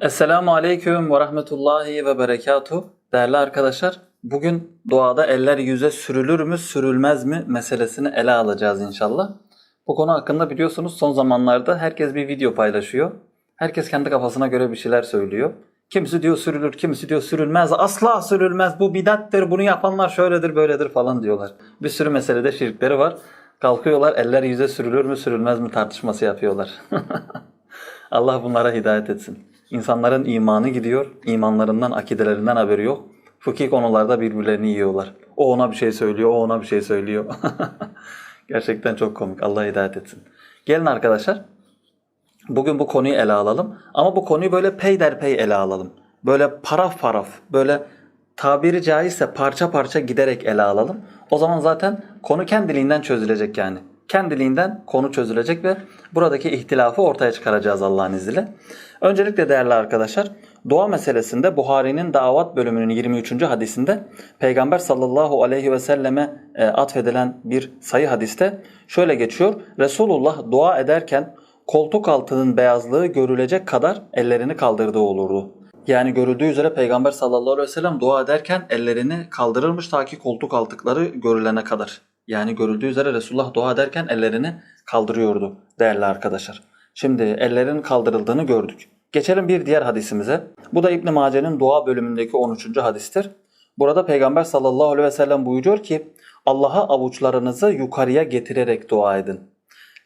Esselamu Aleyküm ve Rahmetullahi ve Berekatuhu. Değerli arkadaşlar, bugün doğada eller yüze sürülür mü sürülmez mi meselesini ele alacağız inşallah. Bu konu hakkında biliyorsunuz son zamanlarda herkes bir video paylaşıyor. Herkes kendi kafasına göre bir şeyler söylüyor. Kimisi diyor sürülür, kimisi diyor sürülmez. Asla sürülmez, bu bidattir, bunu yapanlar şöyledir, böyledir falan diyorlar. Bir sürü meselede şirkleri var. Kalkıyorlar eller yüze sürülür mü sürülmez mi tartışması yapıyorlar. Allah bunlara hidayet etsin. İnsanların imanı gidiyor, imanlarından, akidelerinden haberi yok. Fıkhi konularda birbirlerini yiyorlar. O ona bir şey söylüyor, o ona bir şey söylüyor. Gerçekten çok komik. Allah hidayet etsin. Gelin arkadaşlar, bugün bu konuyu ele alalım. Ama bu konuyu böyle peyderpey ele alalım. Böyle paraf paraf, böyle tabiri caizse parça parça giderek ele alalım. O zaman zaten konu kendiliğinden çözülecek yani. Kendiliğinden konu çözülecek ve buradaki ihtilafı ortaya çıkaracağız Allah'ın izniyle. Öncelikle değerli arkadaşlar, dua meselesinde Buhari'nin davat bölümünün 23. hadisinde Peygamber sallallahu aleyhi ve selleme e, atfedilen bir sayı hadiste şöyle geçiyor. Resulullah dua ederken koltuk altının beyazlığı görülecek kadar ellerini kaldırdığı olurdu. Yani görüldüğü üzere Peygamber sallallahu aleyhi ve sellem dua ederken ellerini kaldırırmış ta ki koltuk altıkları görülene kadar. Yani görüldüğü üzere Resulullah dua ederken ellerini kaldırıyordu değerli arkadaşlar. Şimdi ellerin kaldırıldığını gördük. Geçelim bir diğer hadisimize. Bu da İbn Mace'nin dua bölümündeki 13. hadistir. Burada Peygamber sallallahu aleyhi ve sellem buyuruyor ki Allah'a avuçlarınızı yukarıya getirerek dua edin.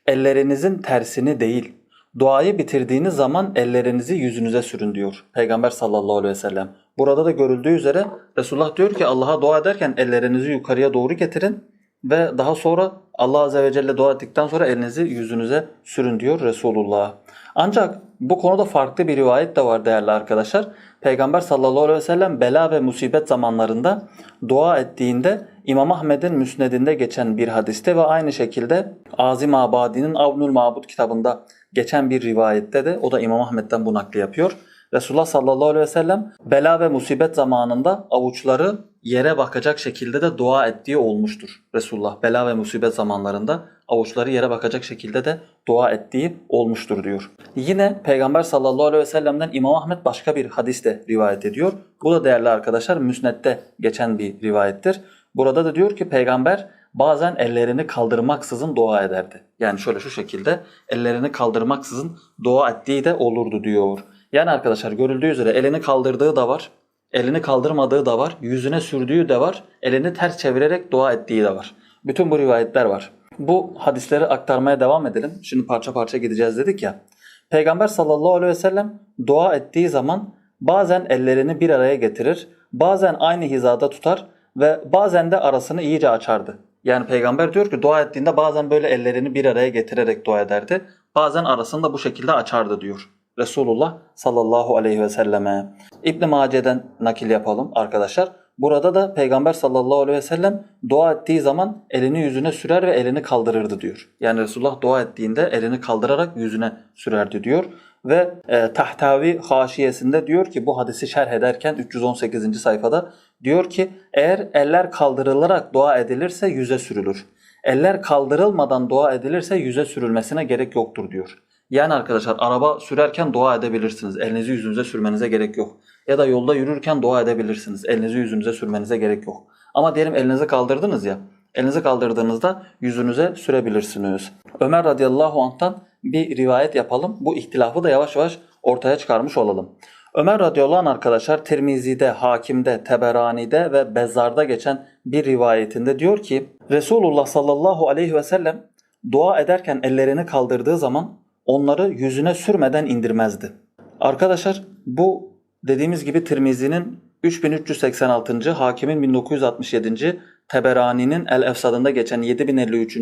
Ellerinizin tersini değil, duayı bitirdiğiniz zaman ellerinizi yüzünüze sürün diyor Peygamber sallallahu aleyhi ve sellem. Burada da görüldüğü üzere Resulullah diyor ki Allah'a dua ederken ellerinizi yukarıya doğru getirin ve daha sonra Allah azze ve celle dua ettikten sonra elinizi yüzünüze sürün diyor Resulullah. Ancak bu konuda farklı bir rivayet de var değerli arkadaşlar. Peygamber sallallahu aleyhi ve sellem bela ve musibet zamanlarında dua ettiğinde İmam Ahmed'in müsnedinde geçen bir hadiste ve aynı şekilde Azim Abadi'nin Avnul Mabud kitabında geçen bir rivayette de o da İmam Ahmed'den bu nakli yapıyor. Resulullah sallallahu aleyhi ve sellem bela ve musibet zamanında avuçları yere bakacak şekilde de dua ettiği olmuştur. Resulullah bela ve musibet zamanlarında avuçları yere bakacak şekilde de dua ettiği olmuştur diyor. Yine Peygamber sallallahu aleyhi ve sellem'den İmam Ahmet başka bir hadiste rivayet ediyor. Bu da değerli arkadaşlar müsnette geçen bir rivayettir. Burada da diyor ki peygamber bazen ellerini kaldırmaksızın dua ederdi. Yani şöyle şu şekilde ellerini kaldırmaksızın dua ettiği de olurdu diyor. Yani arkadaşlar görüldüğü üzere elini kaldırdığı da var, elini kaldırmadığı da var, yüzüne sürdüğü de var, elini ters çevirerek dua ettiği de var. Bütün bu rivayetler var. Bu hadisleri aktarmaya devam edelim. Şimdi parça parça gideceğiz dedik ya. Peygamber sallallahu aleyhi ve sellem dua ettiği zaman bazen ellerini bir araya getirir, bazen aynı hizada tutar ve bazen de arasını iyice açardı. Yani peygamber diyor ki dua ettiğinde bazen böyle ellerini bir araya getirerek dua ederdi. Bazen arasını da bu şekilde açardı diyor. Resulullah sallallahu aleyhi ve selleme. İbn Mace'den nakil yapalım arkadaşlar. Burada da Peygamber sallallahu aleyhi ve sellem dua ettiği zaman elini yüzüne sürer ve elini kaldırırdı diyor. Yani Resulullah dua ettiğinde elini kaldırarak yüzüne sürerdi diyor. Ve e, Tahtavi haşiyesinde diyor ki bu hadisi şerh ederken 318. sayfada diyor ki eğer eller kaldırılarak dua edilirse yüze sürülür. Eller kaldırılmadan dua edilirse yüze sürülmesine gerek yoktur diyor. Yani arkadaşlar araba sürerken dua edebilirsiniz. Elinizi yüzünüze sürmenize gerek yok. Ya da yolda yürürken dua edebilirsiniz. Elinizi yüzünüze sürmenize gerek yok. Ama diyelim elinizi kaldırdınız ya. Elinizi kaldırdığınızda yüzünüze sürebilirsiniz. Ömer radıyallahu anh'tan bir rivayet yapalım. Bu ihtilafı da yavaş yavaş ortaya çıkarmış olalım. Ömer radıyallahu anh arkadaşlar Tirmizi'de, Hakim'de, Teberani'de ve Bezzar'da geçen bir rivayetinde diyor ki Resulullah sallallahu aleyhi ve sellem dua ederken ellerini kaldırdığı zaman onları yüzüne sürmeden indirmezdi. Arkadaşlar bu dediğimiz gibi Tirmizi'nin 3386. Hakim'in 1967. Teberani'nin El Efsad'ında geçen 7053.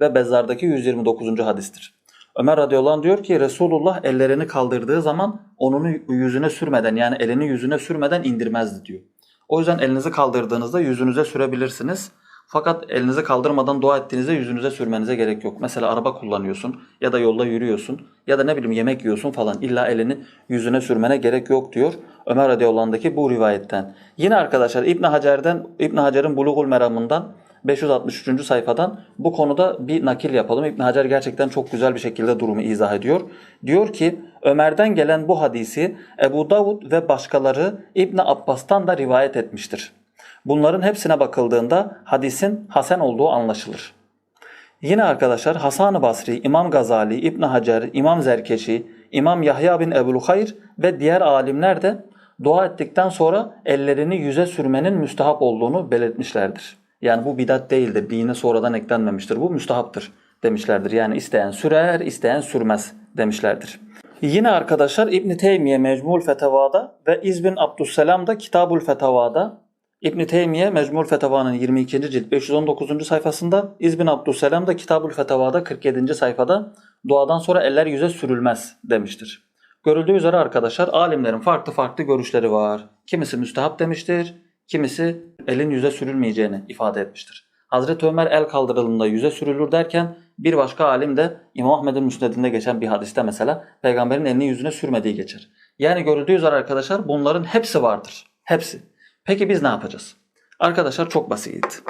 ve Bezzar'daki 129. hadistir. Ömer radıyallahu anh diyor ki Resulullah ellerini kaldırdığı zaman onun yüzüne sürmeden yani elini yüzüne sürmeden indirmezdi diyor. O yüzden elinizi kaldırdığınızda yüzünüze sürebilirsiniz. Fakat elinizi kaldırmadan dua ettiğinizde yüzünüze sürmenize gerek yok. Mesela araba kullanıyorsun ya da yolda yürüyorsun ya da ne bileyim yemek yiyorsun falan. İlla elini yüzüne sürmene gerek yok diyor Ömer radıyallahu bu rivayetten. Yine arkadaşlar İbn Hacer'den İbn Hacer'in Bulugul Meram'ından 563. sayfadan bu konuda bir nakil yapalım. İbn Hacer gerçekten çok güzel bir şekilde durumu izah ediyor. Diyor ki Ömer'den gelen bu hadisi Ebu Davud ve başkaları İbn Abbas'tan da rivayet etmiştir. Bunların hepsine bakıldığında hadisin hasen olduğu anlaşılır. Yine arkadaşlar Hasan-ı Basri, İmam Gazali, İbn Hacer, İmam Zerkeşi, İmam Yahya bin Ebu'l Hayr ve diğer alimler de dua ettikten sonra ellerini yüze sürmenin müstahap olduğunu belirtmişlerdir. Yani bu bidat değildir, dine sonradan eklenmemiştir. Bu müstahaptır demişlerdir. Yani isteyen sürer, isteyen sürmez demişlerdir. Yine arkadaşlar İbn Teymiye Mecmul Fetavada ve İzbin Abdüsselam da Kitabul Fetavada İbn Teymiye Mecmul Fetava'nın 22. cilt 519. sayfasında, İzbin Abdüsselam da Kitabul Fetava'da 47. sayfada duadan sonra eller yüze sürülmez demiştir. Görüldüğü üzere arkadaşlar alimlerin farklı farklı görüşleri var. Kimisi müstehap demiştir, kimisi elin yüze sürülmeyeceğini ifade etmiştir. Hazreti Ömer el kaldırıldığında yüze sürülür derken bir başka alim de İmam Ahmed'in müsnedinde geçen bir hadiste mesela peygamberin elini yüzüne sürmediği geçer. Yani görüldüğü üzere arkadaşlar bunların hepsi vardır. Hepsi. Peki biz ne yapacağız? Arkadaşlar çok basit.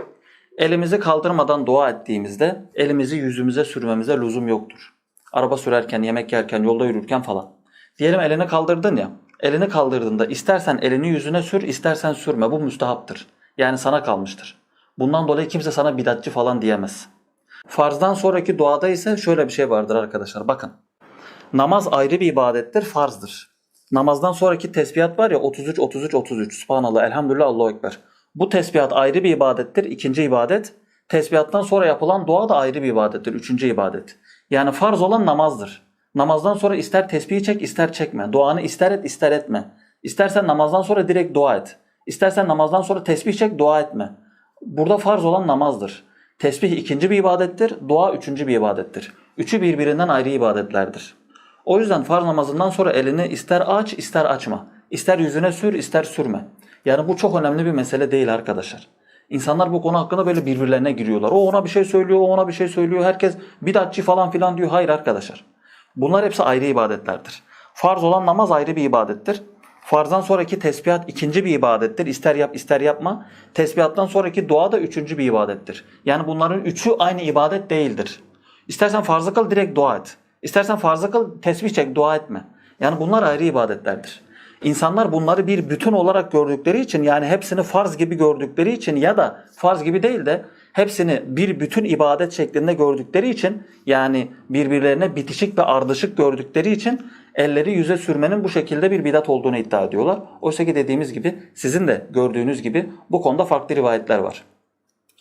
Elimizi kaldırmadan dua ettiğimizde elimizi yüzümüze sürmemize lüzum yoktur. Araba sürerken, yemek yerken, yolda yürürken falan. Diyelim elini kaldırdın ya. Elini kaldırdığında istersen elini yüzüne sür, istersen sürme. Bu müstahaptır. Yani sana kalmıştır. Bundan dolayı kimse sana bidatçı falan diyemez. Farzdan sonraki duada ise şöyle bir şey vardır arkadaşlar. Bakın. Namaz ayrı bir ibadettir, farzdır. Namazdan sonraki tesbihat var ya 33 33 33 Subhanallah elhamdülillah Allahu ekber. Bu tesbihat ayrı bir ibadettir, ikinci ibadet. Tesbihattan sonra yapılan dua da ayrı bir ibadettir, üçüncü ibadet. Yani farz olan namazdır. Namazdan sonra ister tesbihi çek ister çekme. Duanı ister et ister etme. İstersen namazdan sonra direkt dua et. İstersen namazdan sonra tesbih çek dua etme. Burada farz olan namazdır. Tesbih ikinci bir ibadettir, dua üçüncü bir ibadettir. Üçü birbirinden ayrı ibadetlerdir. O yüzden farz namazından sonra elini ister aç ister açma. İster yüzüne sür ister sürme. Yani bu çok önemli bir mesele değil arkadaşlar. İnsanlar bu konu hakkında böyle birbirlerine giriyorlar. O ona bir şey söylüyor, o ona bir şey söylüyor. Herkes bidatçı falan filan diyor. Hayır arkadaşlar. Bunlar hepsi ayrı ibadetlerdir. Farz olan namaz ayrı bir ibadettir. Farzdan sonraki tesbihat ikinci bir ibadettir. İster yap ister yapma. Tesbihattan sonraki dua da üçüncü bir ibadettir. Yani bunların üçü aynı ibadet değildir. İstersen farzı kıl direkt dua et. İstersen farzı kıl tesbih çek dua etme. Yani bunlar ayrı ibadetlerdir. İnsanlar bunları bir bütün olarak gördükleri için yani hepsini farz gibi gördükleri için ya da farz gibi değil de hepsini bir bütün ibadet şeklinde gördükleri için yani birbirlerine bitişik ve ardışık gördükleri için elleri yüze sürmenin bu şekilde bir bidat olduğunu iddia ediyorlar. Oysa ki dediğimiz gibi sizin de gördüğünüz gibi bu konuda farklı rivayetler var.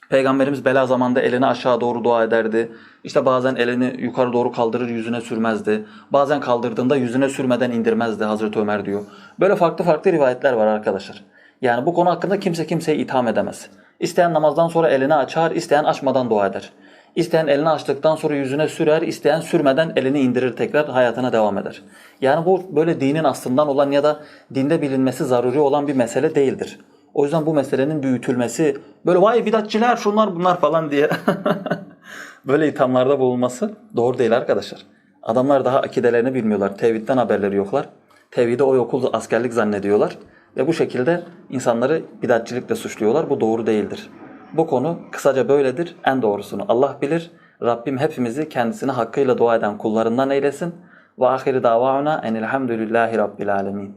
Peygamberimiz bela zamanında elini aşağı doğru dua ederdi. İşte bazen elini yukarı doğru kaldırır yüzüne sürmezdi. Bazen kaldırdığında yüzüne sürmeden indirmezdi Hazreti Ömer diyor. Böyle farklı farklı rivayetler var arkadaşlar. Yani bu konu hakkında kimse kimseyi itham edemez. İsteyen namazdan sonra elini açar, isteyen açmadan dua eder. İsteyen elini açtıktan sonra yüzüne sürer, isteyen sürmeden elini indirir tekrar hayatına devam eder. Yani bu böyle dinin aslından olan ya da dinde bilinmesi zaruri olan bir mesele değildir. O yüzden bu meselenin büyütülmesi, böyle vay bidatçiler şunlar bunlar falan diye böyle ithamlarda bulunması doğru değil arkadaşlar. Adamlar daha akidelerini bilmiyorlar. Tevhidden haberleri yoklar. Tevhidi o okul askerlik zannediyorlar. Ve bu şekilde insanları bidatçilikle suçluyorlar. Bu doğru değildir. Bu konu kısaca böyledir. En doğrusunu Allah bilir. Rabbim hepimizi kendisine hakkıyla dua eden kullarından eylesin. Ve ahiri davana enilhamdülillahi rabbil alemin.